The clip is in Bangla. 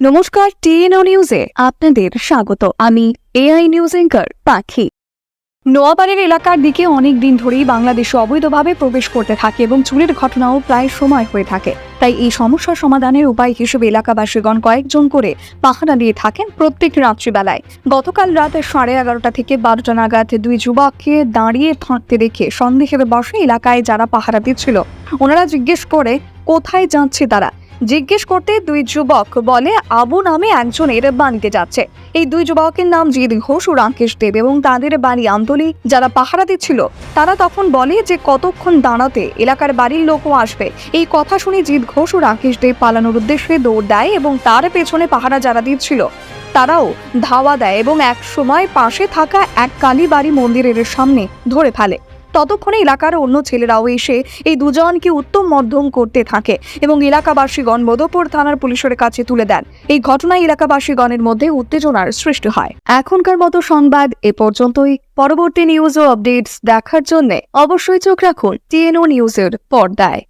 নমস্কার, টিএনও নিউজে আপনাদের স্বাগত। আমি এআই নিউজ এঙ্কার পাখি। নোয়াবাড়ির এলাকার দিকে অনেক দিন ধরেই বাংলাদেশে অবৈধভাবে প্রবেশ করতে থাকে এবং চুরির ঘটনাও প্রায় সময় হয়ে থাকে। তাই এই সমস্যার সমাধানের উপায় হিসেবে এলাকাবাসীগণ কয়েকজন করে পাহারা দিয়ে থাকেন প্রত্যেক রাত্রিবেলায়। গতকাল রাত সাড়ে এগারোটা থেকে বারোটা নাগাদ দুই যুবককে দাঁড়িয়ে থাকতে দেখে সন্দেহের বসে এলাকায় যারা পাহারা দিচ্ছিল, ওনারা জিজ্ঞেস করে, কোথায় যাচ্ছে তারা? জিজ্ঞেস করতে দুই যুবক বলে, আবু নামে একজনের বাড়িতে যাচ্ছে। এই দুই যুবকের নাম জিৎ ঘোষ ও রাকেশ দেব এবং তাদের বাড়ি আমতলি। যারা পাহারা দিচ্ছিল তারা তখন বলে যে, কতক্ষণ দাঁড়াতে এলাকার বাড়ির লোকও আসবে? এই কথা শুনে জিৎ ঘোষ ও রাকেশ দেব পালানোর উদ্দেশ্যে দৌড় দেয় এবং তার পেছনে পাহারা যারা দিচ্ছিল, তারাও ধাওয়া দেয় এবং এক সময় পাশে থাকা এক কালীবাড়ি মন্দিরের সামনে ধরে ফেলে। ততক্ষণে এলাকার অন্য ছেলেরাও এসে এই দুজনকে উত্তম মধ্যম করতে থাকে এবং এলাকাবাসীগণ মদপুর থানার পুলিশের কাছে তুলে দেন। এই ঘটনায় এলাকাবাসীগণের মধ্যে উত্তেজনার সৃষ্টি হয়। এখনকার মতো সংবাদ এ পর্যন্তই। পরবর্তী নিউজ ও আপডেটস দেখার জন্য অবশ্যই চোখ রাখুন টিএনও নিউজের পর্দায়।